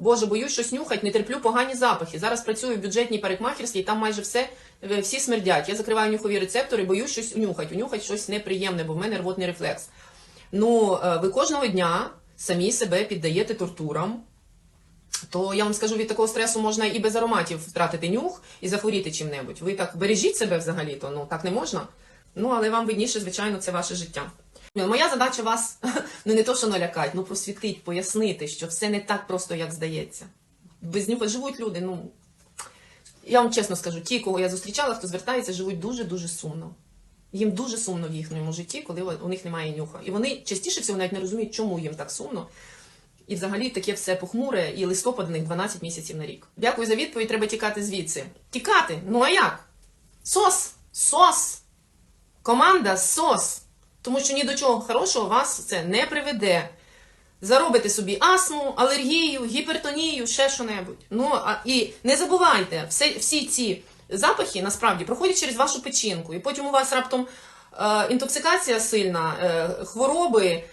Боже, боюсь щось нюхать, не терплю погані запахи. Зараз працюю в бюджетній парикмахерській, там майже все, е, всі смердять. Я закриваю нюхові рецептори, боюсь щось унюхать. Унюхать щось неприємне, бо в мене рвотний рефлекс. Ну, е, ви кожного дня самі себе піддаєте тортурам. То я вам скажу, від такого стресу можна і без ароматів втратити нюх і захворіти чим-небудь. Ви так бережіть себе взагалі-то, ну так не можна. Ну, але вам видніше, звичайно, це ваше життя. Ну, Моя задача вас ну не то, що налякати, ну просвітить, пояснити, що все не так просто, як здається. Без нюха живуть люди. Ну я вам чесно скажу, ті, кого я зустрічала, хто звертається, живуть дуже-дуже сумно. Їм дуже сумно в їхньому житті, коли у них немає нюха. І вони частіше всього навіть не розуміють, чому їм так сумно. І взагалі таке все похмуре, і листопад у них 12 місяців на рік. Дякую за відповідь, треба тікати звідси. Тікати? Ну а як? Сос! Сос! Команда СОС! Тому що ні до чого хорошого вас це не приведе. Заробите собі астму, алергію, гіпертонію, ще що-небудь. Ну, а, і не забувайте, все, всі ці запахи насправді проходять через вашу печінку. І потім у вас раптом е, інтоксикація сильна, е, хвороби.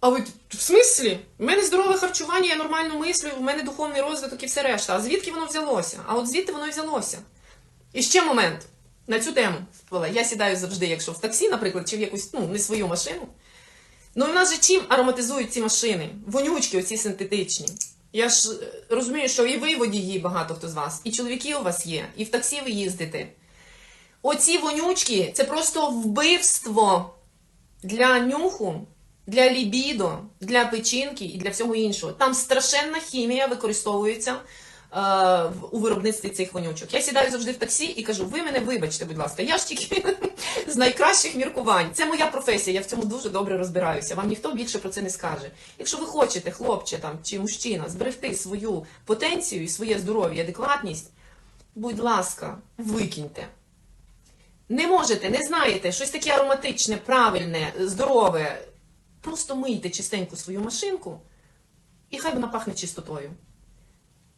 А ви в смислі? У мене здорове харчування, я нормально мислю, у мене духовний розвиток і все решта. А звідки воно взялося? А от звідти воно і взялося. І ще момент на цю тему. Я сідаю завжди, якщо в таксі, наприклад, чи в якусь ну, не свою машину. Ну і в нас же чим ароматизують ці машини? Вонючки, оці синтетичні. Я ж е, розумію, що і ви водії, багато хто з вас, і чоловіки у вас є, і в таксі ви їздите. Оці вонючки це просто вбивство для нюху, для лібідо, для печінки і для всього іншого. Там страшенна хімія використовується у виробництві цих вонючок. Я сідаю завжди в таксі і кажу: ви мене вибачте, будь ласка, я ж тільки з найкращих міркувань. Це моя професія, я в цьому дуже добре розбираюся. Вам ніхто більше про це не скаже. Якщо ви хочете, хлопче там чи мужчина, зберегти свою потенцію і своє здоров'я, адекватність, будь ласка, викиньте. Не можете, не знаєте, щось таке ароматичне, правильне, здорове. Просто мийте чистеньку свою машинку, і хай вона пахне чистотою.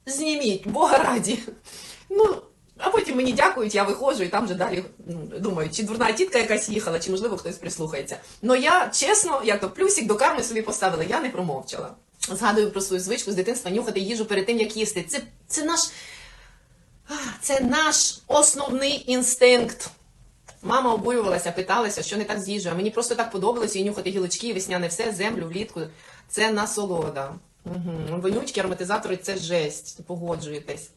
Зніміть, Бога раді. Ну, а потім мені дякують, я виходжу і там вже далі ну, думаю, чи дурна тітка якась їхала, чи можливо хтось прислухається. Ну я чесно, як то плюсик до карми собі поставила, я не промовчала. Згадую про свою звичку з дитинства нюхати їжу перед тим, як їсти. Це, це наш. Це наш основний інстинкт. Мама обурювалася, питалася, що не так з їжею. Мені просто так подобалося і нюхати гілочки, і весняне все, землю влітку. Це насолода. Угу. Вонючки, ароматизатори це жесть. Погоджуєтесь.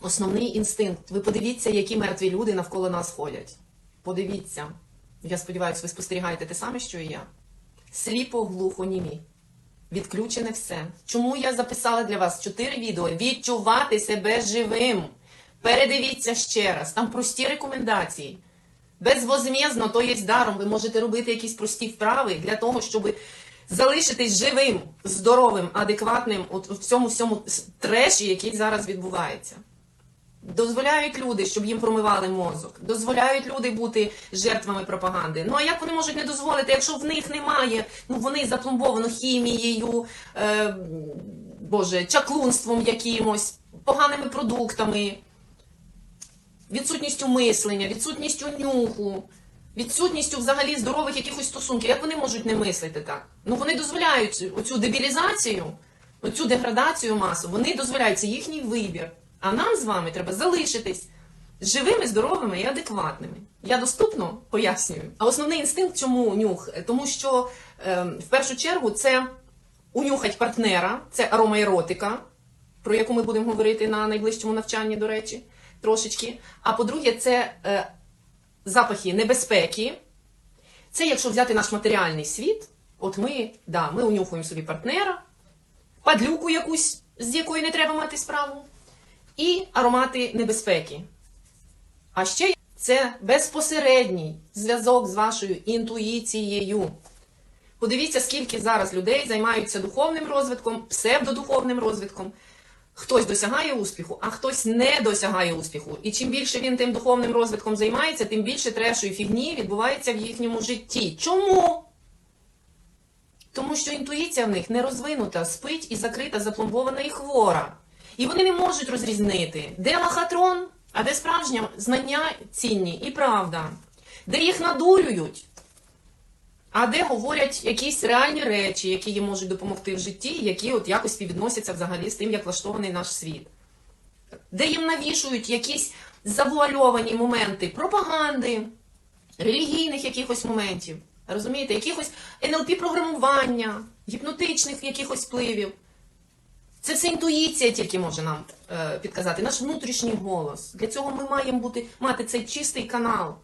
Основний інстинкт. Ви подивіться, які мертві люди навколо нас ходять. Подивіться. Я сподіваюся, ви спостерігаєте те саме, що і я. Сліпо, глухо, німі. Відключене все. Чому я записала для вас чотири відео? Відчувати себе живим. Передивіться ще раз. Там прості рекомендації. Безвозмєзно, то є даром. Ви можете робити якісь прості вправи для того, щоб залишитись живим, здоровим, адекватним от в цьому всьому треші, який зараз відбувається. Дозволяють люди, щоб їм промивали мозок. Дозволяють люди бути жертвами пропаганди. Ну а як вони можуть не дозволити, якщо в них немає, ну вони запломбовано хімією, е, боже, чаклунством якимось, поганими продуктами, відсутністю мислення, відсутністю нюху, відсутністю взагалі здорових якихось стосунків. Як вони можуть не мислити так? Ну вони дозволяють оцю дебілізацію, оцю деградацію масу, вони дозволяють це їхній вибір. А нам з вами треба залишитись живими, здоровими і адекватними. Я доступно пояснюю. А основний інстинкт чому нюх? Тому що е, в першу чергу це унюхать партнера, це аромаеротика, про яку ми будемо говорити на найближчому навчанні, до речі, трошечки. А по-друге, це е, запахи небезпеки. Це якщо взяти наш матеріальний світ, от ми, да, ми унюхуємо собі партнера, падлюку якусь, з якою не треба мати справу, і аромати небезпеки. А ще це безпосередній зв'язок з вашою інтуїцією. Подивіться, скільки зараз людей займаються духовним розвитком, псевдодуховним розвитком. Хтось досягає успіху, а хтось не досягає успіху. І чим більше він тим духовним розвитком займається, тим більше трешу і фігні відбувається в їхньому житті. Чому? Тому що інтуїція в них не розвинута, спить і закрита, запломбована і хвора. І вони не можуть розрізнити, де лохотрон, а де справжнє знання цінні і правда, де їх надурюють, а де говорять якісь реальні речі, які їм можуть допомогти в житті, які от якось співвідносяться взагалі з тим, як влаштований наш світ. Де їм навішують якісь завуальовані моменти пропаганди, релігійних якихось моментів, розумієте, якихось НЛП-програмування, гіпнотичних якихось впливів. Це все інтуїція тільки може нам е, підказати, наш внутрішній голос. Для цього ми маємо бути, мати цей чистий канал,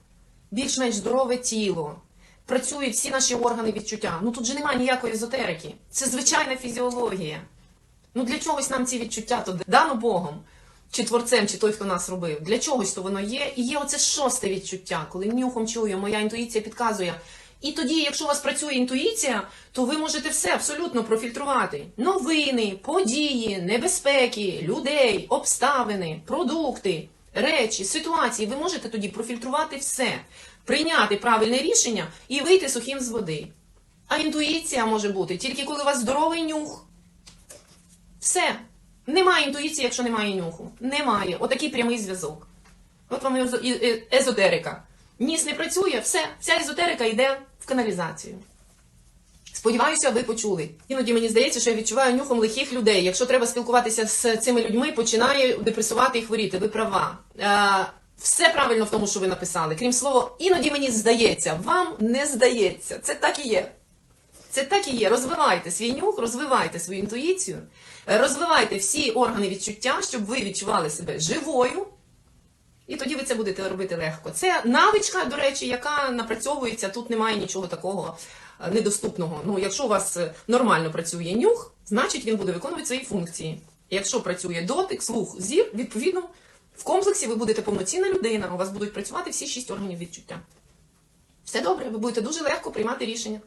більш-менш здорове тіло. Працюють всі наші органи відчуття. Ну тут же немає ніякої езотерики. Це звичайна фізіологія. Ну для чогось нам ці відчуття то дано Богом, чи творцем, чи той, хто нас робив. Для чогось то воно є. І є оце шосте відчуття, коли нюхом чую, моя інтуїція підказує. І тоді, якщо у вас працює інтуїція, то ви можете все абсолютно профільтрувати: новини, події, небезпеки, людей, обставини, продукти, речі, ситуації. Ви можете тоді профільтрувати все, прийняти правильне рішення і вийти сухим з води. А інтуїція може бути тільки коли у вас здоровий нюх. Все. Немає інтуїції, якщо немає нюху. Немає. Отакий прямий зв'язок. От вам езотерика. Ніс не працює, все, вся езотерика йде в каналізацію. Сподіваюся, ви почули. Іноді мені здається, що я відчуваю нюхом лихих людей. Якщо треба спілкуватися з цими людьми, починає депресувати і хворіти. Ви права. Е, все правильно в тому, що ви написали. Крім слова, іноді мені здається, вам не здається. Це так і є. Це так і є. Розвивайте свій нюх, розвивайте свою інтуїцію, е, розвивайте всі органи відчуття, щоб ви відчували себе живою. І тоді ви це будете робити легко. Це навичка, до речі, яка напрацьовується. Тут немає нічого такого недоступного. Ну, якщо у вас е, нормально працює нюх, значить він буде виконувати свої функції. Якщо працює дотик, слух, зір, відповідно, в комплексі ви будете повноцінна людина, у вас будуть працювати всі шість органів відчуття. Все добре, ви будете дуже легко приймати рішення.